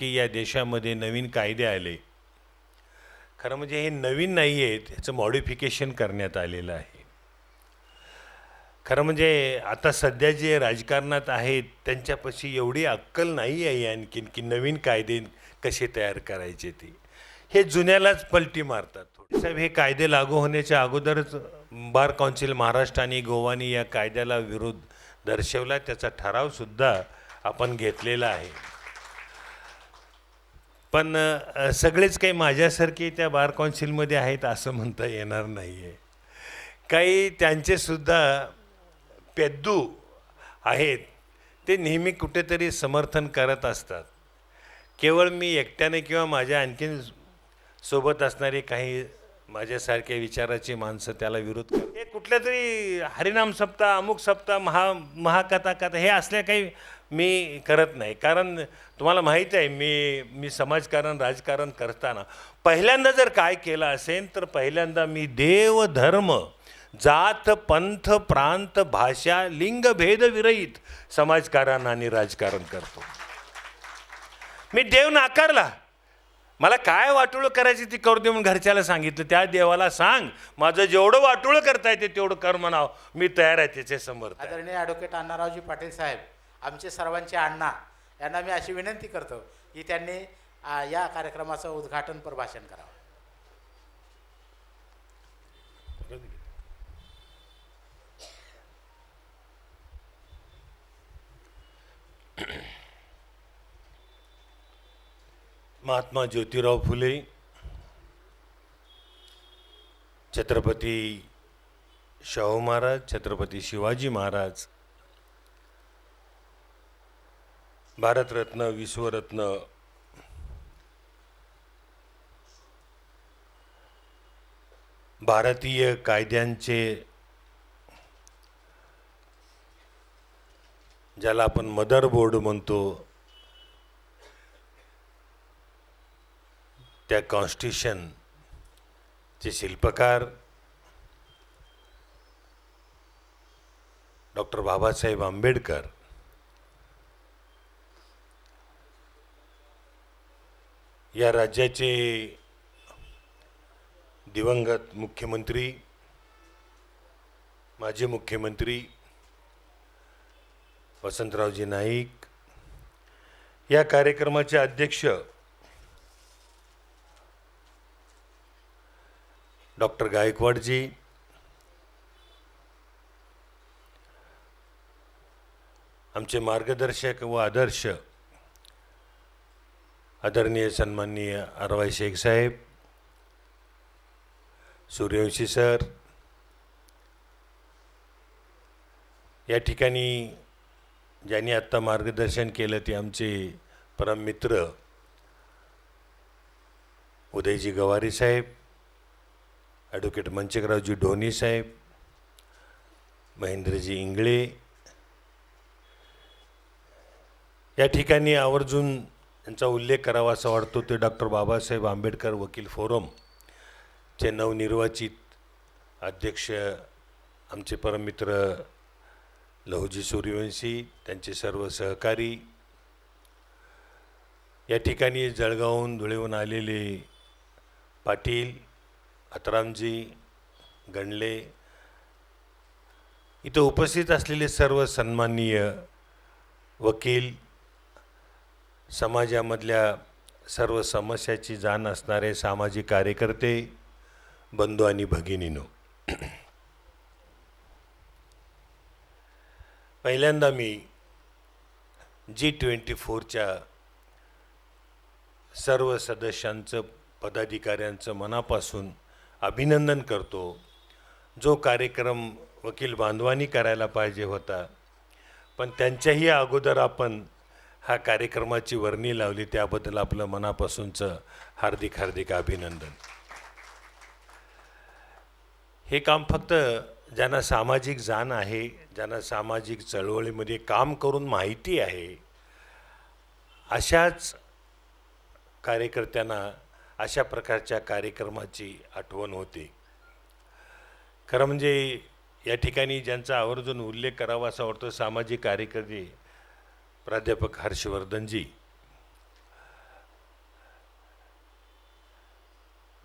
की या देशामध्ये नवीन कायदे आले. खरं म्हणजे हे नवीन नाही आहेत ह्याचं मॉडिफिकेशन करण्यात आलेलं आहे. खरं म्हणजे आता सध्या जे राजकारणात आहेत त्यांच्यापाशी एवढी अक्कल नाही आहे आणखीन की नवीन कायदे कसे तयार करायचे ते. हे जुन्यालाच पलटी मारतात. साहेब हे कायदे लागू होण्याच्या अगोदरच बार काउन्सिल महाराष्ट्र आणि गोवानी या कायद्याला विरोध दर्शवला. त्याचा ठरावसुद्धा आपण घेतलेला आहे. पण सगळेच काही माझ्यासारखे त्या बार कौन्सिलमध्ये आहेत असं म्हणता येणार नाही आहे काही त्यांचेसुद्धा पेद्दू आहेत ते नेहमी कुठेतरी समर्थन करत असतात. केवळ मी एकट्याने किंवा माझ्या आणखीन सोबत असणारी काही माझ्यासारख्या विचाराची माणसं त्याला विरोध करतात हे कुठल्या तरी हरिनाम सप्ताह अमुक सप्ताह महा महाकथा कथा हे असल्या काही मी करत नाही. कारण तुम्हाला माहीत आहे मी मी समाजकारण राजकारण करताना पहिल्यांदा जर काय केलं असेल तर पहिल्यांदा मी देव धर्म जात पंथ प्रांत भाषा लिंगभेदविरहित समाजकारण आणि राजकारण करतो. मी देव नाकारला. मला काय वाटोळं करायची ती करू दे म्हणून घरच्याला सांगितलं. त्या देवाला सांग माझं जेवढं वाटोळं करता येते तेवढं कर म्हणावं. मी तयार आहे त्याचे समर्थ आदरणीय ॲडव्होकेट अण्णारावजी पाटील साहेब आमचे सर्वांचे अण्णा यांना मी अशी विनंती करतो की त्यांनी या कार्यक्रमाचं उद्घाटनपर भाषण करावं. महात्मा ज्योतिराव फुले छत्रपती शाहू महाराज छत्रपती शिवाजी महाराज भारतरत्न विश्वरत्न. भारतीय कायद्यांचे ज्याला आपण मदर बोर्ड म्हणतो त्या कॉन्स्टिट्यूशनचे शिल्पकार डॉक्टर बाबासाहेब आंबेडकर या राज्याचे दिवंगत मुख्यमंत्री माजी मुख्यमंत्री वसंतरावजी नाईक या कार्यक्रमाचे अध्यक्ष डॉक्टर गायकवाडजी आमचे मार्गदर्शक व आदर्श आदरणीय सन्माननीय अरवाई शेख साहेब सूर्यवंशी सर या ठिकाणी ज्यांनी आत्ता मार्गदर्शन केलं ते आमचे परममित्र उदयजी गवारी साहेब ॲडव्होकेट मंचकरावजी ढोनी साहेब महेंद्रजी इंगळे या ठिकाणी आवर्जून यांचा उल्लेख करावा असा वाटतो ते डॉक्टर बाबासाहेब आंबेडकर वकील फोरम चे नवनिर्वाचित अध्यक्ष आमचे परममित्र लहुजी सूर्यवंशी त्यांचे सर्व सहकारी. या ठिकाणी जळगावहून धुळेहून आलेले पाटील अतरामजी गणले इथं उपस्थित असलेले सर्व सन्माननीय वकील समाजामधल्या सर्व समस्याची जाण असणारे सामाजिक कार्यकर्ते बंधू आणि भगिनीनो. पहिल्यांदा मी जी ट्वेंटी फोरच्या सर्व सदस्यांचं पदाधिकाऱ्यांचं मनापासून अभिनंदन करतो. जो कार्यक्रम वकील बांधवानी करायला पाहिजे होता पण त्यांच्याही अगोदर आपण हा कार्यक्रमाची वर्णी लावली त्याबद्दल आपलं मनापासूनचं हार्दिक हार्दिक अभिनंदन. हे काम फक्त ज्यांना सामाजिक जाण आहे ज्यांना सामाजिक चळवळीमध्ये काम करून माहिती आहे अशाच कार्यकर्त्यांना अशा प्रकारच्या कार्यक्रमाची आठवण होते. खरं म्हणजे या ठिकाणी ज्यांचा आवर्जून उल्लेख करावा असा वाटतो सामाजिक कार्यकर्ते प्राध्यापक हर्षवर्धनजी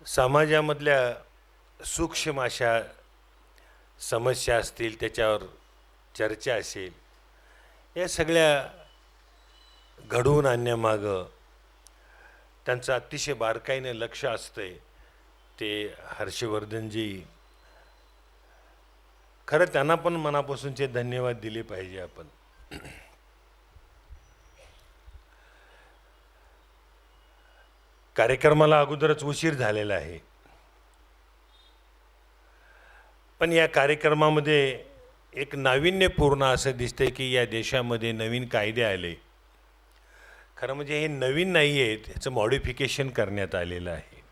समाजामधल्या सूक्ष्म अशा समस्या असतील त्याच्यावर चर्चा असेल या सगळ्या घडवून आणण्यामागं त्यांचं अतिशय बारकाईने लक्ष असतंय ते हर्षवर्धनजी. खरं त्यांना पण मनापासूनचे धन्यवाद दिले पाहिजे आपण. कार्यक्रमाला अगोदरच उशीर झालेला आहे. पण या कार्यक्रमामध्ये एक नाविन्यपूर्ण असं दिसतंय की या देशामध्ये नवीन कायदे आले. खरं म्हणजे हे नवीन नाही आहेत ह्याचं मॉडिफिकेशन करण्यात आलेलं आहे.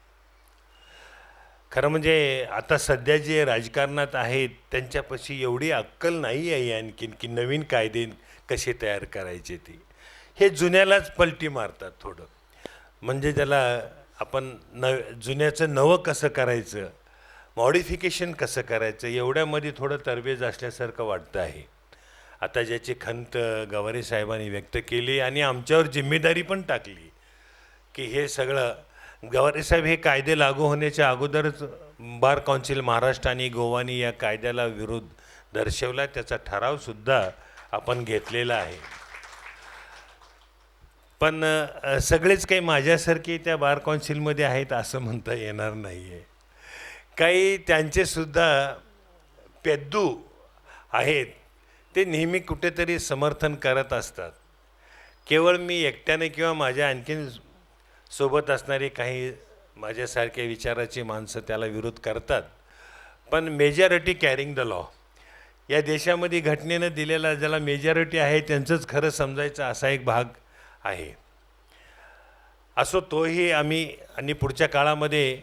खरं म्हणजे आता सध्या जे राजकारणात आहेत त्यांच्यापाशी एवढी अक्कल नाही आहे आणखीन की नवीन कायदे कसे तयार करायचे ते. हे जुन्यालाच पलटी मारतात थोडं. म्हणजे त्याला आपण नव जुन्याचं नवं कसं करायचं मॉडिफिकेशन कसं करायचं एवढ्यामध्ये थोडं तरबेज असल्यासारखं वाटतं आहे. आता ज्याची खंत गवारे साहेबांनी व्यक्त केली आणि आमच्यावर जिम्मेदारी पण टाकली की हे सगळं गवारे साहेब हे कायदे लागू होण्याच्या अगोदरच बार कौन्सिल महाराष्ट्र आणि गोवानी या कायद्याला विरोध दर्शवला त्याचा ठरावसुद्धा आपण घेतलेला आहे. पण सगळेच काही माझ्यासारखे त्या बार कौन्सिलमध्ये आहेत असं म्हणता येणार नाही आहे काही त्यांचेसुद्धा पेद्दू आहेत ते नेहमी कुठेतरी समर्थन करत असतात. केवळ मी एकट्याने किंवा माझ्या आणखीन सोबत असणारी काही माझ्यासारख्या विचाराची माणसं त्याला विरोध करतात. पण मेजॉरिटी कॅरिंग द लॉ या देशामध्ये घटनेनं दिलेला ज्याला मेजॉरिटी आहे त्यांचंच खरं समजायचं असा एक भाग आहे. असो तोही आम्ही आणि पुढच्या काळामध्ये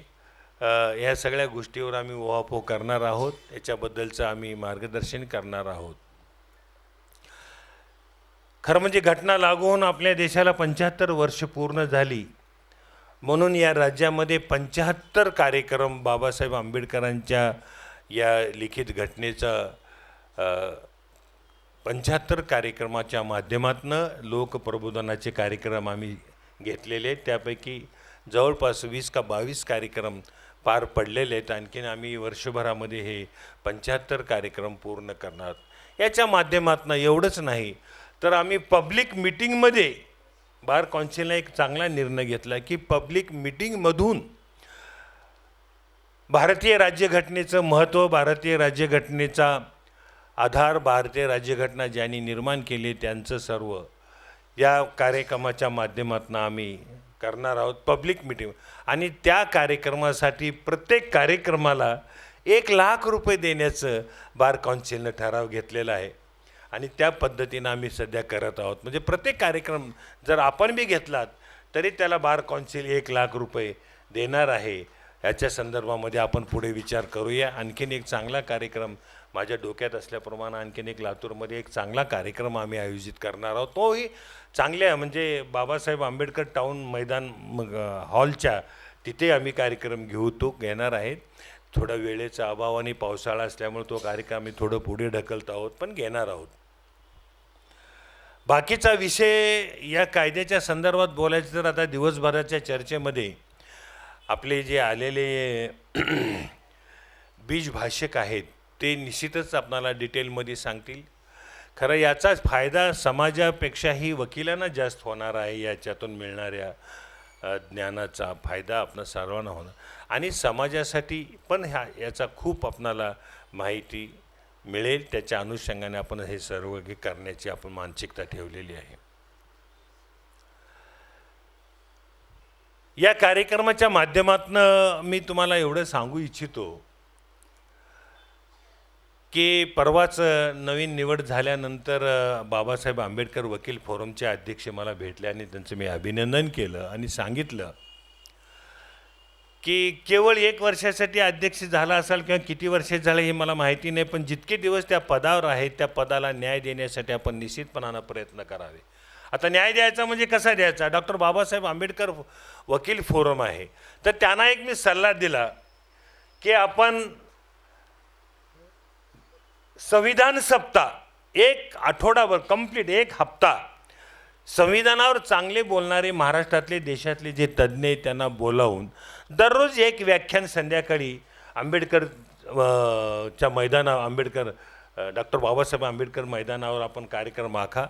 ह्या सगळ्या गोष्टीवर आम्ही ओहापोह करणार आहोत. याच्याबद्दलचं आम्ही मार्गदर्शन करणार आहोत. खरं म्हणजे घटना लागू होऊन आपल्या देशाला पंच्याहत्तर वर्ष पूर्ण झाली. म्हणून या राज्यामध्ये पंच्याहत्तर कार्यक्रम बाबासाहेब आंबेडकरांच्या या लिखित घटनेचा पंच्याहत्तर कार्यक्रमाच्या माध्यमातनं लोकप्रबोधनाचे कार्यक्रम आम्ही घेतलेले आहेत. त्यापैकी जवळपास वीस का बावीस कार्यक्रम पार पडलेले आहेत. आणखीन आम्ही वर्षभरामध्ये हे पंच्याहत्तर कार्यक्रम पूर्ण करणार याच्या माध्यमातनं एवढंच नाही तर आम्ही पब्लिक मिटिंगमध्ये बार कौन्सिलने एक चांगला निर्णय घेतला की पब्लिक मिटिंगमधून भारतीय राज्यघटनेचं महत्त्व भारतीय राज्यघटनेचा आधार भारतीय राज्यघटना ज्यांनी निर्माण केली त्यांचं सर्व या कार्यक्रमाच्या माध्यमातून आम्ही करणार आहोत पब्लिक मिटिंग. आणि त्या कार्यक्रमासाठी प्रत्येक कार्यक्रमाला एक लाख रुपये देण्याचं बार काउन्सिलनं ठराव घेतलेला आहे. आणि त्या पद्धतीनं आम्ही सध्या करत आहोत. म्हणजे प्रत्येक कार्यक्रम जर आपण बी घेतलात तरी त्याला बार काउन्सिल एक लाख रुपये देणार आहे. याच्या संदर्भामध्ये आपण पुढे विचार करूया. आणखीन एक चांगला कार्यक्रम माझ्या डोक्यात असल्याप्रमाणे आणखीन एक लातूरमध्ये एक चांगला कार्यक्रम आम्ही आयोजित करणार आहोत. तोही चांगल्या म्हणजे बाबासाहेब आंबेडकर टाऊन मैदान मग हॉलच्या तिथे आम्ही कार्यक्रम घेऊ तो घेणार आहेत थोडा वेळेचा अभाव आणि पावसाळा असल्यामुळे तो कार्यक्रम आम्ही थोडं पुढे ढकलत आहोत पण घेणार आहोत. बाकीचा विषय या कायद्याच्या संदर्भात बोलायचं तर आता दिवसभराच्या चर्चेमध्ये आपले जे आलेले बीज भाषक आहेत ते निश्चितच आपणाला डिटेलमध्ये सांगतील. खरं याचाच फायदा समाजापेक्षाही वकिलांना जास्त होणार आहे याच्यातून मिळणाऱ्या ज्ञानाचा फायदा आपण सर्वांना होणार. आणि समाजासाठी पण ह्या याचा खूप आपणाला माहिती मिळेल. त्याच्या अनुषंगाने आपण हे सर्व करण्याची आपण मानसिकता ठेवलेली आहे. या कार्यक्रमाच्या माध्यमातून मी तुम्हाला एवढं सांगू इच्छितो की परवाच नवीन निवड झाल्यानंतर बाबासाहेब आंबेडकर वकील फोरमचे अध्यक्ष मला भेटले आणि त्यांचं मी अभिनंदन केलं आणि सांगितलं की केवळ एक वर्षासाठी अध्यक्ष झाला असाल किंवा किती वर्षे झाले हे मला माहिती नाही पण जितके दिवस त्या पदावर आहेत त्या पदाला न्याय देण्यासाठी आपण निश्चितपणानं प्रयत्न करावे. आता न्याय द्यायचा म्हणजे कसा द्यायचा? डॉक्टर बाबासाहेब आंबेडकर वकील फोरम आहे. तर त्यांना एक मी सल्ला दिला की आपण संविधान सप्ताह एक आठवडाभर कंप्लीट एक हप्ता. संविधानावर चांगले बोलणारे महाराष्ट्रातले देशातले जे तज्ज्ञ आहेत त्यांना बोलावून दररोज एक व्याख्यान संध्याकाळी आंबेडकर च्या मैदानावर आंबेडकर डॉक्टर बाबासाहेब आंबेडकर मैदानावर आपण कार्यक्रम आखा.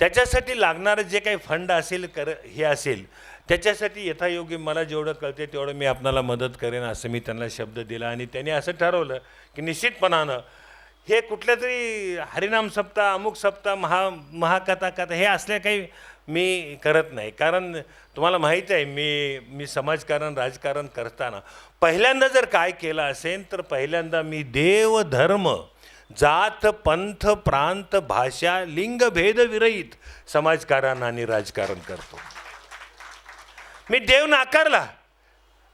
त्याच्यासाठी लागणारं जे काही फंड असेल कर हे असेल त्याच्यासाठी यथायोग्य मला जेवढं कळते तेवढं मी आपणाला मदत करेन असं मी त्यांना शब्द दिला आणि त्यांनी असं ठरवलं की निश्चितपणानं हे कुठल्या तरी हरिनाम सप्ताह अमुक सप्ताह महा महाकथा कथा हे असल्या काही मी करत नाही. कारण तुम्हाला माहीत आहे मी मी समाजकारण राजकारण करताना पहिल्यांदा जर काय केलं असेल तर पहिल्यांदा मी देव धर्म जात पंथ प्रांत भाषा लिंगभेद विरहित समाजकारण आणि राजकारण करतो. मी देव नाकारला.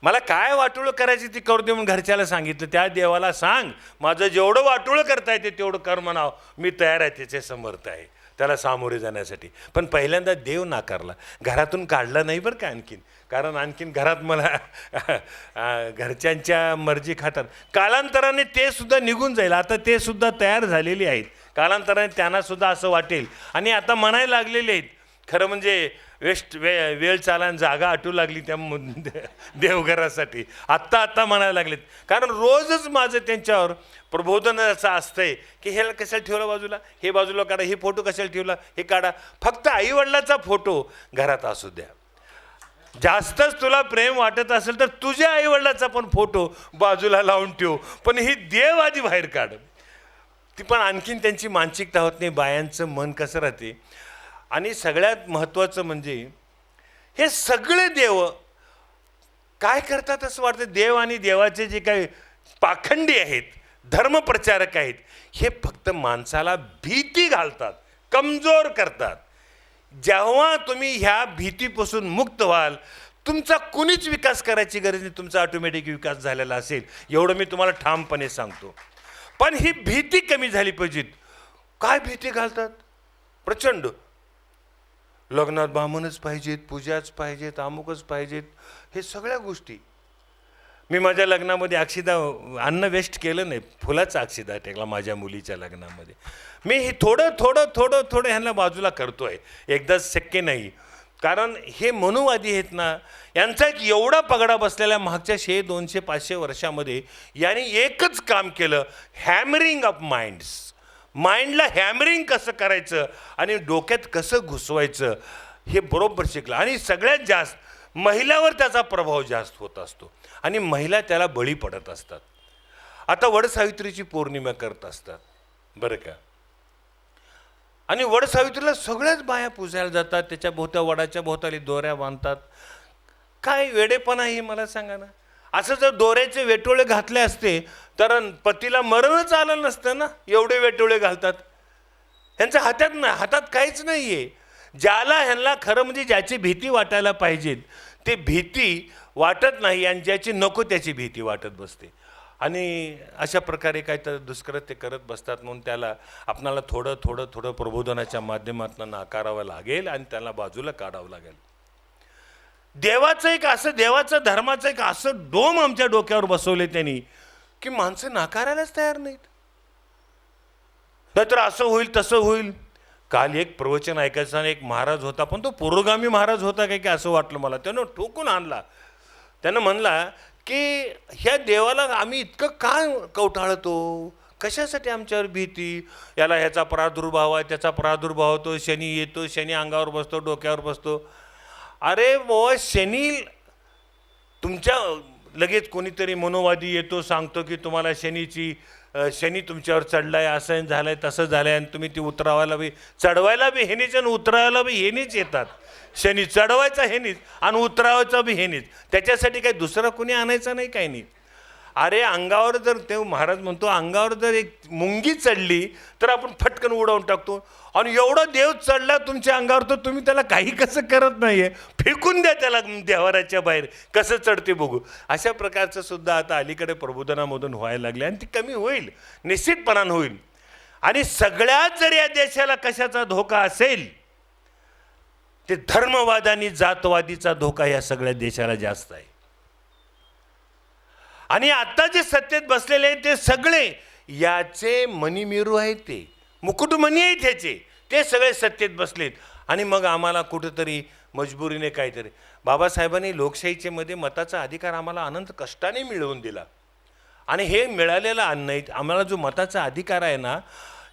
मला काय वाटोळं करायची ती करू दे म्हणून घरच्याला सांगितलं? त्या देवाला सांग माझं जेवढं वाटोळं करता येते तेवढं कर म्हणावं. मी तयार आहे त्याचे समर्थ आहे त्याला सामोरे जाण्यासाठी. पण पहिल्यांदा देव नाकारला. घरातून काढला नाही बरं का आणखीन? कारण आणखीन घरात मला घरच्यांच्या मर्जी खातात. कालांतराने ते सुद्धा निघून जाईल. आता ते सुद्धा तयार झालेले आहेत. कालांतराने त्यांनासुद्धा असं वाटेल. आणि आता म्हणायला लागलेले आहेत. खरं म्हणजे वेस्ट वे वेळ चालान जागा आटू लागली त्या देवघरासाठी. आत्ता आत्ता म्हणायला लागलेत. कारण रोजच माझं त्यांच्यावर प्रबोधन असं असतंय की ह्याला कशाला ठेवला बाजूला? हे बाजूला काढा हे फोटो कशाला ठेवला? हे काढा. फक्त आईवडिलाचा फोटो घरात असू द्या. जास्तच तुला प्रेम वाटत असेल तर तुझ्या आईवडिलाचा पण फोटो बाजूला लावून ठेव. पण ही देव आधी बाहेर काढ. ती पण आणखीन त्यांची मानसिकता होत नाही. बायांचं मन कसं राहते? आणि सगळ्यात महत्त्वाचं म्हणजे हे सगळे देव काय करतात असं वाटतं? देव आणि देवाचे जे काही पाखंडी आहेत धर्मप्रचारक आहेत हे फक्त माणसाला भीती घालतात कमजोर करतात. जेव्हा तुम्ही ह्या भीतीपासून मुक्त व्हाल तुमचा कुणीच विकास करायची गरज नाही तुमचा ऑटोमॅटिक विकास झालेला असेल एवढं मी तुम्हाला ठामपणे सांगतो. पण ही भीती कमी झाली पाहिजेत. काय भीती घालतात? प्रचंड. लग्नात बामणच पाहिजेत पूजाच पाहिजेत अमुकच पाहिजेत हे सगळ्या गोष्टी. मी माझ्या लग्नामध्ये अक्षिदा अन्न वेस्ट केलं नाही फुलाचा अक्षिदा टेकला माझ्या मुलीच्या लग्नामध्ये. मी हे थोडं थोडं थोडं थोडं ह्यांना बाजूला करतो आहे एकदाच शक्य नाही. कारण हे मनुवादी आहेत ना यांचा एक एवढा पगडा बसलेल्या मागच्या शे दोनशे पाचशे वर्षामध्ये यांनी एकच काम केलं हॅमरिंग ऑफ माइंड्स माइंडला हॅमरिंग कसं करायचं आणि डोक्यात कसं घुसवायचं हे बरोबर शिकलं. आणि सगळ्यात जास्त महिलावर त्याचा प्रभाव जास्त होत असतो. आणि महिला त्याला बळी पडत असतात. आता वडसावित्रीची पौर्णिमा करत असतात. बरं का? आणि वडसावित्रीला सगळ्याच बाया पुजायला जातात. त्याच्या भोवत्या वडाच्या भोवताली दोऱ्या बांधतात. काय वेडेपणा हे मला सांगा ना. असं जर दोऱ्याचे वेटोळे घातले असते तर पतीला मरणच आलं नसतं ना एवढे वेटोळे घालतात. ह्यांच्या हातात ना हातात काहीच नाही आहे ज्याला ह्यांना खरं म्हणजे ज्याची भीती वाटायला पाहिजेत ते भीती वाटत नाही आणि ज्याची नको त्याची भीती वाटत बसते. आणि अशा प्रकारे काय तर दुष्कृत्य करत बसतात म्हणून त्याला आपणाला थोडं थोडं थोडं प्रबोधनाच्या माध्यमातून नाकारावं लागेल आणि त्याला बाजूला काढावं लागेल. देवाचं एक असं देवाचं धर्माचं एक असं डोम आमच्या डोक्यावर बसवले त्यांनी. की माणसं नाकारायलाच तयार नाहीत. नाहीतर असं होईल तसं होईल. काल एक प्रवचन ऐकायचं आणि एक महाराज होता पण तो पुरोगामी महाराज होता काय की असं वाटलं मला. त्यानं ठोकून आणला. त्यानं म्हणला की ह्या देवाला आम्ही इतकं का कवटाळतो? कशासाठी आमच्यावर भीती? याला ह्याचा प्रादुर्भाव आहे त्याचा प्रादुर्भाव होतो. शनी येतो शनी अंगावर बसतो डोक्यावर बसतो. अरे बुवा शनी तुमच्या लगेच कोणीतरी मनोवादी येतो सांगतो की तुम्हाला शनीची शनी तुमच्यावर चढला आहे असं आहे तसं झालं आहे आणि तुम्ही ती उतरावायला बी चढवायला बी हेनीच आणि उतरावायला बी हेनीच येतात. शनी चढवायचा हेनीच आणि उतरावायचा बी हेनीच त्याच्यासाठी काही दुसरं कोणी आणायचं नाही काही नाही. अरे अंगावर जर ते महाराज म्हणतो अंगावर जर एक मुंगी चढली तर आपण फटकन उडवून टाकतो. आणि एवढा देव चढला तुमच्या अंगावर तर तुम्ही त्याला काही कसं करत नाही आहे फेकून द्या त्याला देवाराच्या बाहेर. कसं चढते बघू. अशा प्रकारचं सुद्धा आता अलीकडे प्रबोधनामधून व्हायला लागले आणि ती कमी होईल. निश्चितपणानं होईल. आणि सगळ्यात जर या देशाला कशाचा धोका असेल ते धर्मवाद आणि जातवादीचा धोका या सगळ्या देशाला जास्त आहे. आणि आता जे सत्तेत बसलेले आहेत ते सगळे याचे मणिमेरू आहेत ते. मुकुटमणी आहेत ह्याचे. ते सगळे सत्तेत बसलेत. आणि मग आम्हाला कुठंतरी मजबुरीने काहीतरी. बाबासाहेबांनी लोकशाहीचे मध्ये मताचा अधिकार आम्हाला अनंत कष्टाने मिळवून दिला. आणि हे मिळालेलं अन्न आम्हाला जो मताचा अधिकार आहे ना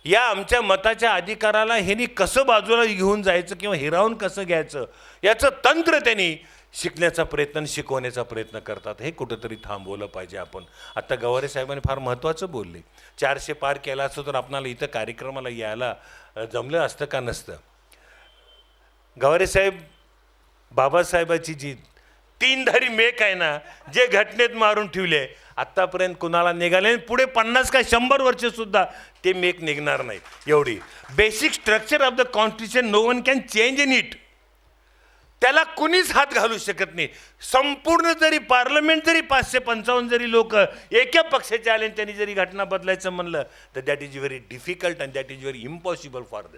या आमच्या मताच्या अधिकाराला ह्यांनी कसं बाजूला घेऊन जायचं किंवा हिरावून कसं घ्यायचं याचं तंत्र त्यांनी शिकण्याचा प्रयत्न आणि शिकवण्याचा प्रयत्न करतात. हे कुठंतरी थांबवलं पाहिजे आपण. आत्ता गवारे साहेबांनी फार महत्त्वाचं बोलले. चारशे पार केला असतो तर आपणाला इथं कार्यक्रमाला यायला जमलं असतं का नसतं? गवारे साहेब बाबासाहेबाची जी तीनधारी मेक आहे ना जे घटनेत मारून ठेवले आत्तापर्यंत कुणाला निघाले आणि पुढे पन्नास का शंभर वर्ष सुद्धा ते मेक निघणार नाही एवढी. Basic structure of the constitution no one can change in it त्याला कुणीच हात घालू शकत नाही. संपूर्ण जरी पार्लमेंट जरी पाचशे पंचावन्न जरी लोक एका पक्षाचे आले आणि त्यांनी जरी घटना बदलायचं म्हणलं तर that is very difficult and that is very impossible for them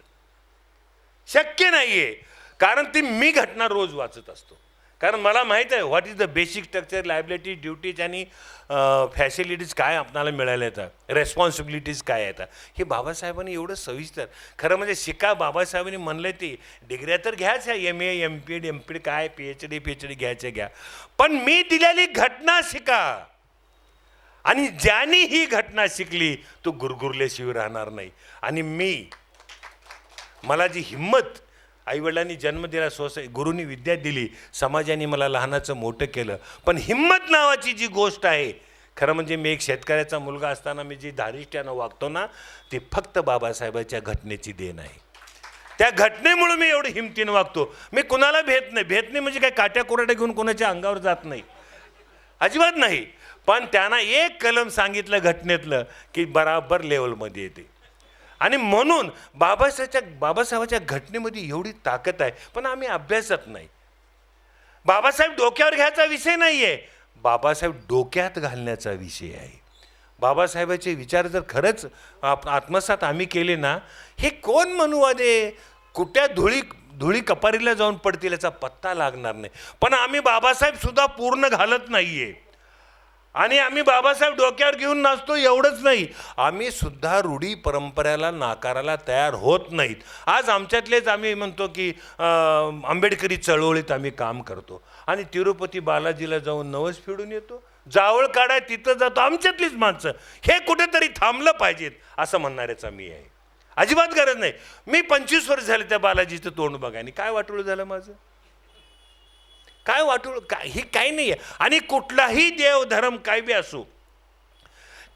शक्य नाही आहे कारण ती मी घटना रोज वाचत असतो. कारण मला माहीत आहे what is the basic structure liability duties आणि फॅसिलिटीज काय आपणाला मिळाल्या येतात? रेस्पॉन्सिबिलिटीज काय येतात? हे बाबासाहेबांनी एवढं सविस्तर खरं म्हणजे शिका बाबासाहेबांनी म्हणलं ते डिग्र्या तर घ्याच आहे M A M P Ed M P काय P H D P H D घ्यायचे घ्या. पण मी दिलेली घटना शिका. आणि ज्याने ही घटना शिकली तो गुरगुरल्याशिवाय राहणार नाही. आणि मी मला जी हिंमत आईवडिलांनी जन्म दिला सोसाय गुरुनी विद्या दिली समाजाने मला लहानाचं मोठं केलं. पण हिंमत नावाची जी गोष्ट आहे खरं म्हणजे मी एक शेतकऱ्याचा मुलगा असताना मी जी धारिष्ट्यानं वागतो ना ती फक्त बाबासाहेबाच्या घटनेची देण आहे. त्या घटनेमुळे मी एवढं हिमतीनं वागतो. मी कुणाला भेट नाही भेट नाही म्हणजे काय काट्या कोरड्या घेऊन कोणाच्या अंगावर जात नाही. अजिबात नाही. पण त्यांना एक कलम सांगितलं घटनेतलं की बराबर लेवलमध्ये येते. आणि म्हणून बाबासाहेबच्या बाबासाहेबाच्या घटनेमध्ये एवढी ताकद आहे. पण आम्ही अभ्यासत नाही. बाबासाहेब डोक्यावर घ्यायचा विषय नाही आहे बाबासाहेब डोक्यात घालण्याचा विषय आहे. बाबासाहेबाचे विचार जर खरंच आप आत्मसात आम्ही केले ना हे कोण मनुवादे कुठ्या धुळी धुळी कपारीला जाऊन पडतील याचा पत्ता लागणार नाही. पण आम्ही बाबासाहेबसुद्धा पूर्ण घालत नाही आहे आणि आम्ही बाबासाहेब डोक्यावर घेऊन नाचतो एवढंच नाही. आम्ही सुद्धा रूढी परंपरेला नाकारायला तयार होत नाहीत. आज आमच्यातलेच आम्ही म्हणतो की आंबेडकरी चळवळीत आम्ही काम करतो. आणि तिरुपती बालाजीला जाऊन नवस फिडून येतो. जावळ काढाय तिथं जातो आमच्यातलीच माणसं. हे कुठेतरी थांबलं पाहिजेत असं म्हणणाऱ्याचा मी आहे. अजिबात गरज नाही. मी पंचवीस वर्ष झाले त्या बालाजीचं तोंड बघायने काय वाटोळ झालं माझं? काय वाटू काय हे काही नाही आहे आणि कुठलाही देव धर्म काय बी असो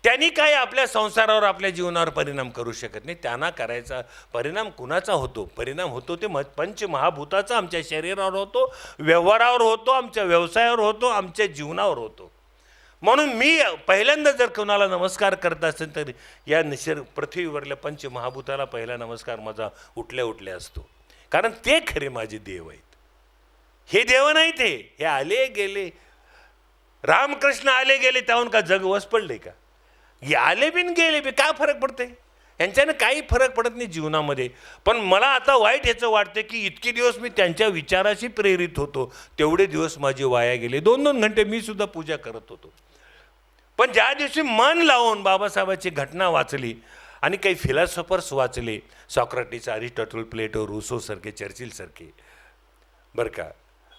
त्यांनी काय आपल्या संसारावर आपल्या जीवनावर परिणाम करू शकत नाही. त्यांना करायचा परिणाम कुणाचा होतो? परिणाम होतो ते म पंचमहाभूताचा आमच्या शरीरावर होतो व्यवहारावर होतो आमच्या व्यवसायावर होतो आमच्या जीवनावर होतो. म्हणून मी पहिल्यांदा जर कोणाला नमस्कार करत असेल तर या निसर्ग पृथ्वीवरल्या पंचमहाभूताला पहिला नमस्कार माझा उठल्या उठल्या असतो. कारण ते खरे माझे देव आहेत. हे देव नाही ते. हे आले गेले. रामकृष्ण आले गेले त्याहून का जग वस पडले का? हे आले बिन गेले बी काय फरक पडते यांच्यानं काही फरक पडत नाही जीवनामध्ये. पण मला आता वाईट याचं वाटतं की इतके दिवस मी त्यांच्या विचाराशी प्रेरित होतो. तेवढे दिवस माझे वाया गेले. दोन दोन घंटे मी सुद्धा पूजा करत होतो. पण ज्या दिवशी मन लावून बाबासाहेबाची घटना वाचली आणि काही फिलॉसॉफर्स वाचले सॉक्रेटिस अरिस्टॉटल प्लेटो रुसोसारखे चर्चिलसारखे बरं का?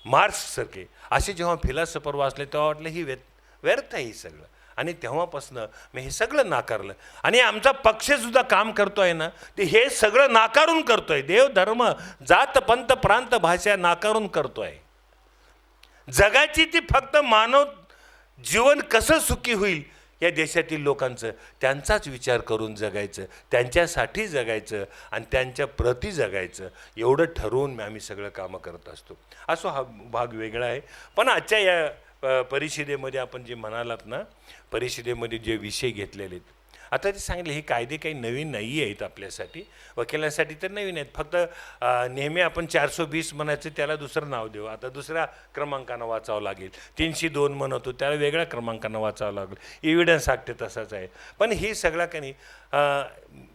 मार्क्ससारखे असे जेव्हा फिलॉसफर वाचले तेव्हा वाटलं ही व्यर्थ व्यर्थ आहे हे सगळं. आणि तेव्हापासनं मी हे सगळं नाकारलं. आणि आमचा पक्षसुद्धा काम करतो आहे ना ते हे सगळं नाकारून करतोय. देव धर्म जात पंत प्रांत भाषा नाकारून करतोय. जगाची ती फक्त मानव जीवन कसं सुखी होईल या देशातील लोकांचं त्यांचाच विचार करून जगायचं त्यांच्यासाठी जगायचं आणि त्यांच्या प्रती जगायचं एवढं ठरवून आम्ही सगळं कामं करत असतो. असो हा भाग वेगळा आहे. पण आजच्या या परिषदेमध्ये आपण जे म्हणालात ना परिषदेमध्ये जे विषय घेतलेले आहेत आता ते सांगितले हे कायदे काही नवीन नाही आहेत आपल्यासाठी. वकिलांसाठी तर नवीन आहेत. फक्त नेहमी आपण चारशे वीस म्हणायचं त्याला दुसरं नाव देऊ. आता दुसऱ्या क्रमांकानं वाचावं लागेल. तीनशे दोन म्हणतो त्याला वेगळ्या क्रमांकानं वाचावं लागेल. इव्हिडन्स ॲक्ट तसाच आहे. पण हे सगळा काही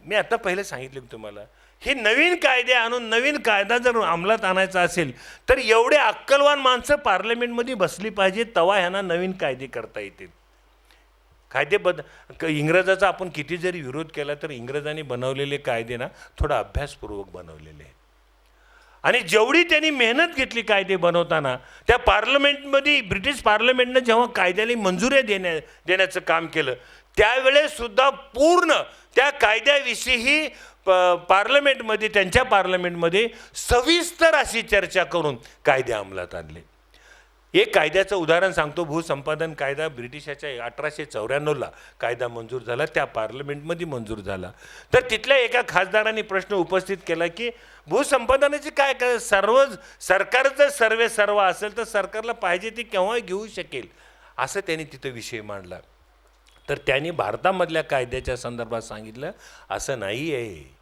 मी आता पहिले सांगितले तुम्हाला हे नवीन कायदे आणून नवीन कायदा जर अंमलात आणायचा असेल तर एवढे अक्कलवान माणसं पार्लमेंटमध्ये बसली पाहिजे तवा ह्यांना नवीन कायदे करता येतील. कायदे बद इंग्रजाचा आपण किती जरी विरोध केला तर इंग्रजांनी बनवलेले कायदे ना थोडा अभ्यासपूर्वक बनवलेले आहे आणि जेवढी त्यांनी मेहनत घेतली कायदे बनवताना त्या पार्लमेंटमध्ये ब्रिटिश पार्लमेंटनं जेव्हा कायद्याला मंजुऱ्या देण्या देण्याचं काम केलं त्यावेळेससुद्धा पूर्ण त्या कायद्याविषयीही प पार्लमेंटमध्ये त्यांच्या पार्लमेंटमध्ये सविस्तर अशी चर्चा करून कायदे अंमलात आणले. एक कायद्याचं उदाहरण सांगतो. भूसंपादन कायदा ब्रिटिशाच्या अठराशे चौऱ्याण्णवला कायदा मंजूर झाला. त्या पार्लमेंटमध्ये मंजूर झाला. तर तिथल्या एका खासदारांनी प्रश्न उपस्थित केला की भूसंपादनाची काय काय सर्व सरकारचं सर्वे सर्व असेल तर सरकारला पाहिजे ती केव्हा घेऊ शकेल असं त्यांनी तिथं विषय मांडला. तर त्यांनी भारतामधल्या कायद्याच्या संदर्भात सांगितलं असं नाही आहे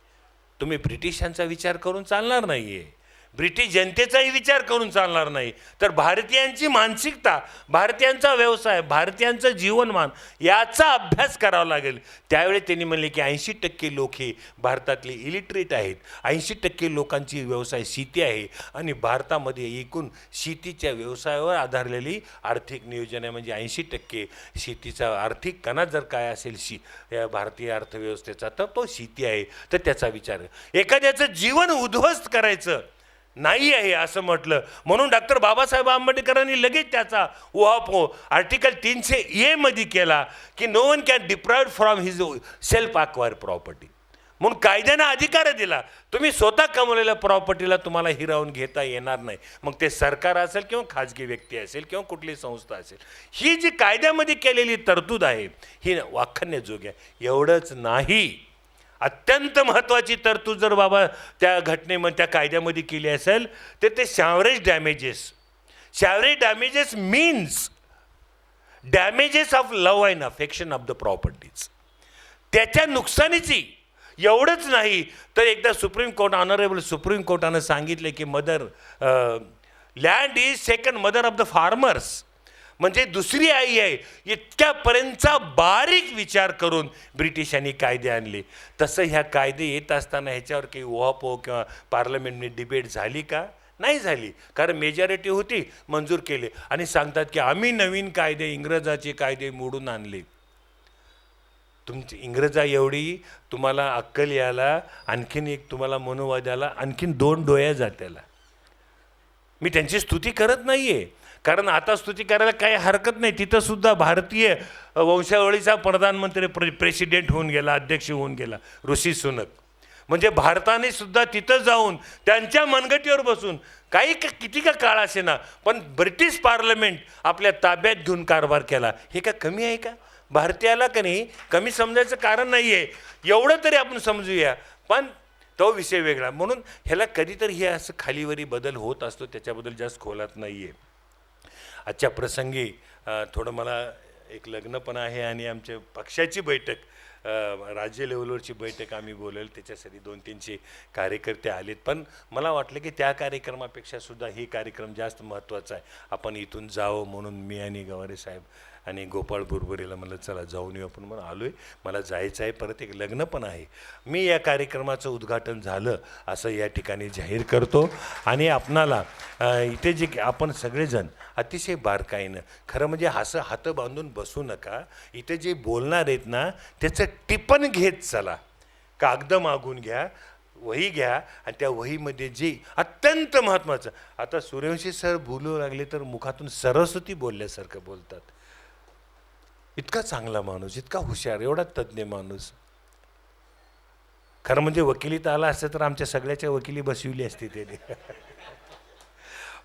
तुम्ही ब्रिटिशांचा विचार करून चालणार नाही आहे ब्रिटिश जनतेचाही विचार करून चालणार नाही. तर भारतीयांची मानसिकता भारतीयांचा व्यवसाय भारतीयांचं जीवनमान याचा अभ्यास करावा लागेल. त्यावेळी त्यांनी म्हणले की ऐंशी टक्के लोक हे भारतातले इलिटरेट आहेत. ऐंशी टक्के लोकांची व्यवसाय शेती आहे आणि भारतामध्ये एकूण शेतीच्या व्यवसायावर आधारलेली आर्थिक नियोजन आहे. म्हणजे ऐंशी टक्के शेतीचा आर्थिक कणा जर काय असेल शी या भारतीय अर्थव्यवस्थेचा तर तो शेती आहे. तर त्याचा विचार. एखाद्याचं जीवन उद्ध्वस्त करायचं नाही आहे असं म्हटलं. म्हणून डॉक्टर बाबासाहेब आंबेडकरांनी लगेच त्याचा उहापोह हो- आर्टिकल तीनशे एमध्ये केला की no one can deprived from his self acquire property म्हणून कायद्यानं अधिकार दिला. तुम्ही स्वतः कमवलेल्या प्रॉपर्टीला तुम्हाला हिरावून घेता येणार नाही. मग ते सरकार असेल किंवा खाजगी व्यक्ती असेल किंवा कुठली संस्था असेल. ही जी कायद्यामध्ये केलेली तरतूद आहे ही वाखण्याजोग्य आहे. एवढंच नाही. अत्यंत महत्त्वाची तरतूद जर बाबा त्या घटनेमध्ये त्या कायद्यामध्ये केली असेल तर ते severage damages. Severage damages means damages of love and affection of the properties. त्याच्या नुकसानीची एवढंच नाही तर एकदा सुप्रीम कोर्ट ऑनरेबल सुप्रीम कोर्टानं सांगितले की motherland is second mother of the farmers म्हणजे दुसरी आई आहे. इतक्यापर्यंतचा बारीक विचार करून ब्रिटिशांनी कायदे आणले. तसं ह्या कायदे येत असताना ह्याच्यावर काही ओहापोह किंवा पार्लमेंटने डिबेट झाली का? नाही झाली. कारण मेजॉरिटी होती मंजूर केले. आणि सांगतात की आम्ही नवीन कायदे इंग्रजाचे कायदे मोडून आणले. तुमची इंग्रजा एवढी तुम्हाला अक्कल यायला आणखीन एक तुम्हाला मनोवाद्याला आणखीन दोन डोळ्या जात्याला मी त्यांची स्तुती करत नाही आहे कारण आता स्तुती करायला काही हरकत नाही. तिथंसुद्धा भारतीय वंशावळीचा प्रधानमंत्री प्रे प्रेसिडेंट होऊन गेला अध्यक्ष होऊन गेला ऋषी सुनक. म्हणजे भारताने सुद्धा तिथं जाऊन त्यांच्या मनगटीवर बसून काही का किती का काळ असे ना पण ब्रिटिश पार्लमेंट आपल्या ताब्यात घेऊन कारभार केला. हे का कमी आहे का? भारतीयाला का नाही? कमी समजायचं कारण नाही आहे एवढं तरी आपण समजूया. पण तो विषय वेगळा. म्हणून ह्याला कधीतरी हे असं खालीवरी बदल होत असतो त्याच्याबद्दल जास्त खोलात नाही आहे आजच्या प्रसंगी थोडं मला एक लग्न पण आहे आणि आमच्या पक्षाची बैठक राज्य लेवलवरची बैठक आम्ही बोलेल. त्याच्यासाठी दोन तीनशे कार्यकर्ते आलेत. पण मला वाटलं की त्या कार्यक्रमापेक्षा सुद्धा हे कार्यक्रम जास्त महत्त्वाचा आहे. आपण इथून जावं म्हणून मी आणि गवारे साहेब आणि गोपाळ बुरबुरेला म्हणलं चला जाऊन येऊ आपण. म्हणून आलो आहे मला जायचं आहे परत एक लग्न पण आहे. मी या कार्यक्रमाचं उद्घाटन झालं असं या ठिकाणी जाहीर करतो. आणि आपणाला इथे जे आपण सगळेजण अतिशय बारकाईनं खरं म्हणजे असं हात बांधून बसू नका. इथे जे बोलणार आहेत ना त्याचं टिपण घेत चला. कागद मागून घ्या वही घ्या आणि त्या वहीमध्ये जे अत्यंत महत्त्वाचं आता सूर्यवंशी सर बोलू लागले तर मुखातून सरस्वती बोलल्यासारखं बोलतात. इतका चांगला माणूस इतका हुशार एवढा तज्ज्ञ माणूस. खरं म्हणजे वकिलीत आला असतं तर आमच्या सगळ्याच्या वकिली बसविली असती त्याने.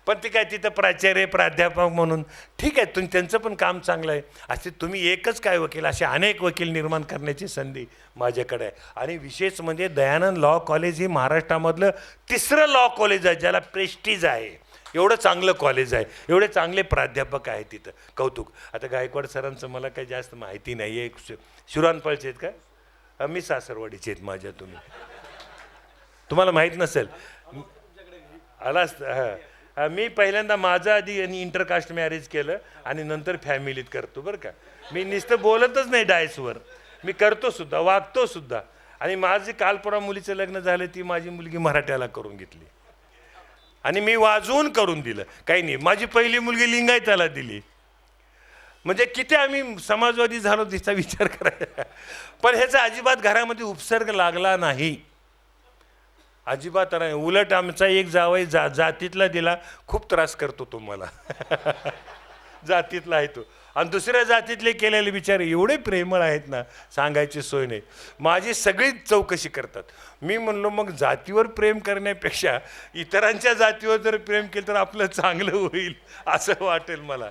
पण ते काय तिथं प्राचार्य प्राध्यापक म्हणून ठीक आहे तुम त्यांचं पण काम चांगलं आहे. असे तुम्ही एकच काय वकील असे अनेक वकील निर्माण करण्याची संधी माझ्याकडे आहे. आणि विशेष म्हणजे दयानंद लॉ कॉलेज हे महाराष्ट्रामधलं तिसरं लॉ कॉलेज आहे ज्याला प्रेस्टीज आहे. एवढं चांगलं कॉलेज आहे. एवढे चांगले प्राध्यापक आहेत तिथं. कौतुक. आता गायकवाड सरांचं मला काही जास्त माहिती नाही आहे शिरानपाळचे आहेत का? मी सासरवाडीचे आहेत माझ्या तुम्ही. तुम्हाला माहीत नसेल. आला असतं हां. मी पहिल्यांदा माझं आधी आणि इंटरकास्ट मॅरेज केलं आणि नंतर फॅमिलीत करतो बरं का. मी नुसतं बोलतच नाही डायसवर मी करतो सुद्धा वागतो सुद्धा. आणि माझी कालपुरा मुलीचं लग्न झालं ती माझी मुलगी मराठ्याला करून घेतली. आणि मी वाजवून करून दिलं. काही नाही माझी पहिली मुलगी लिंगायताला दिली. म्हणजे किती आम्ही समाजवादी झालो तिचा विचार करायचा पण ह्याचा अजिबात घरामध्ये उपसर्ग लागला नाही. अजिबात नाही. उलट आमचा एक जावई जा जातीतला दिला. खूप त्रास करतो तुम्हाला जातीतला आहे तो. आणि दुसऱ्या जातीतले केलेले विचार एवढे प्रेमळ आहेत ना सांगायची सोय नाही. माझी सगळीच चौकशी करतात. मी म्हणलो मग जातीवर प्रेम करण्यापेक्षा इतरांच्या जातीवर जर प्रेम केलं तर आपलं चांगलं होईल असं वाटेल मला.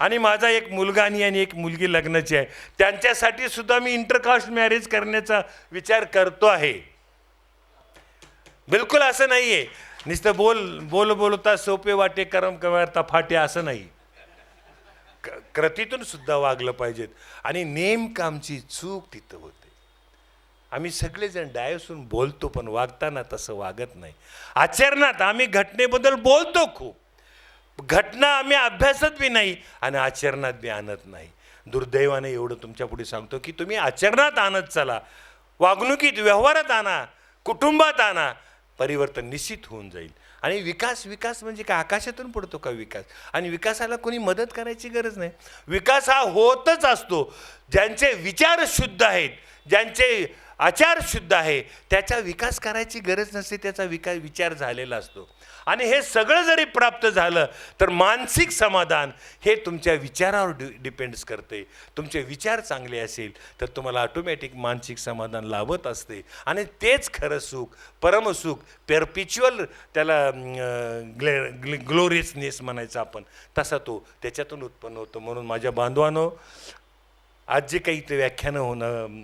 आणि माझा एक मुलगा आणि आणि एक मुलगी लग्नाची आहे. त्यांच्यासाठी सुद्धा मी इंटरकास्ट मॅरेज करण्याचा विचार करतो आहे. बिलकुल असं नाही आहे नुसतं बोल बोल बोलता सोपे वाटे करम कवरता फाटे असं नाही. क- कृतीतून सुद्धा वागलं पाहिजेत. आणि नेमकं आमची चूक तिथं होते. आम्ही सगळेजण डायसून बोलतो पण वागताना तसं वागत नाही. आचरणात आम्ही घटनेबद्दल बोलतो खूप. घटना आम्ही अभ्यासत बी नाही आणि आचरणात बी आणत नाही. दुर्दैवाने एवढं तुमच्यापुढे सांगतो की तुम्ही आचरणात आणत चला. वागणुकीत व्यवहारात आणा कुटुंबात आणा परिवर्तन निश्चित होऊन जाईल. आणि विकास विकास म्हणजे काय? आकाशातून पडतो का विकास? आणि विकासाला कोणी मदत करायची गरज नाही. विकास हा होतच असतो. ज्यांचे विचार शुद्ध आहेत ज्यांचे आचार शुद्ध आहे. त्याचा विकास करायची गरज नसते त्याचा विकास विचार झालेला असतो. आणि हे सगळं जरी प्राप्त झालं तर मानसिक समाधान हे तुमच्या विचारावर डि डिपेंड्स करते. तुमचे विचार चांगले असेल तर तुम्हाला ऑटोमॅटिक मानसिक समाधान लाभत असते. आणि तेच खरं सुख परमसुख पेरपिच्युअल त्याला ग्ले ग्ले ग्लोरियसनेस म्हणायचा आपण. तसा तो त्याच्यातून उत्पन्न होतो. म्हणून माझ्या बांधवानो आज जे काही ते व्याख्यानं होणं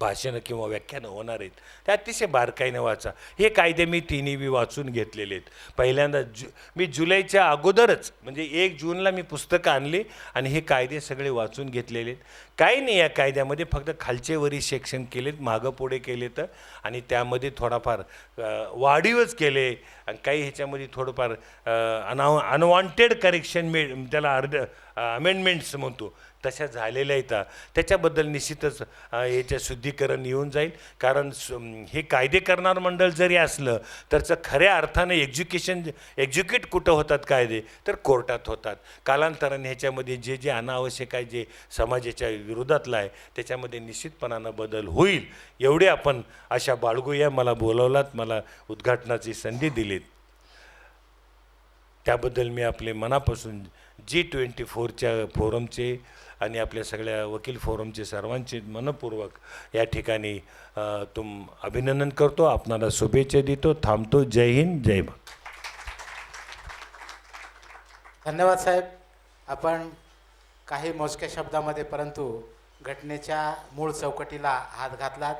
भाषणं किंवा व्याख्यानं होणार आहेत. ते अतिशय बारकाईने वाचा. हे कायदे मी तिन्ही बी वाचून घेतलेले आहेत. पहिल्यांदा जु मी जुलैच्या अगोदरच म्हणजे एक जूनला मी पुस्तकं आणली आणि हे कायदे सगळे वाचून घेतलेले आहेत. काही नाही या कायद्यामध्ये फक्त खालचे वरी सेक्शन केलेत मागं पुढे केले तर आणि त्यामध्ये थोडाफार वाढीवच केले. आणि काही ह्याच्यामध्ये थोडंफार अनाव अनवॉन्टेड करेक्शन मे त्याला अर्ध अमेंडमेंट्स म्हणतो. तशा झालेल्या आहेत. त्याच्याबद्दल निश्चितच याच्या शुद्धीकरण येऊन जाईल. कारण हे कायदे करणार मंडळ जरी असलं तरचं खऱ्या अर्थानं एज्युकेशन एक्झ्युकेट कुठं होतात कायदे? तर कोर्टात होतात. कालांतराने ह्याच्यामध्ये जे जे अनावश्यक आहे जे समाजाच्या विरोधातलं आहे त्याच्यामध्ये निश्चितपणानं बदल होईल. एवढे आपण अशा बाळगूया. मला बोलवलात. मला उद्घाटनाची संधी दिलीत. त्याबद्दल मी आपले मनापासून जी ट्वेंटी फोरच्या फोरमचे आणि आपल्या सगळ्या वकील फोरमचे सर्वांचे मनपूर्वक या ठिकाणी तुम अभिनंदन करतो. आपणाला शुभेच्छा देतो. थांबतो. जय हिंद. जय भारत धन्यवाद साहेब. आपण काही मोजक्या शब्दामध्ये परंतु घटनेच्या मूळ चौकटीला हात घातलात.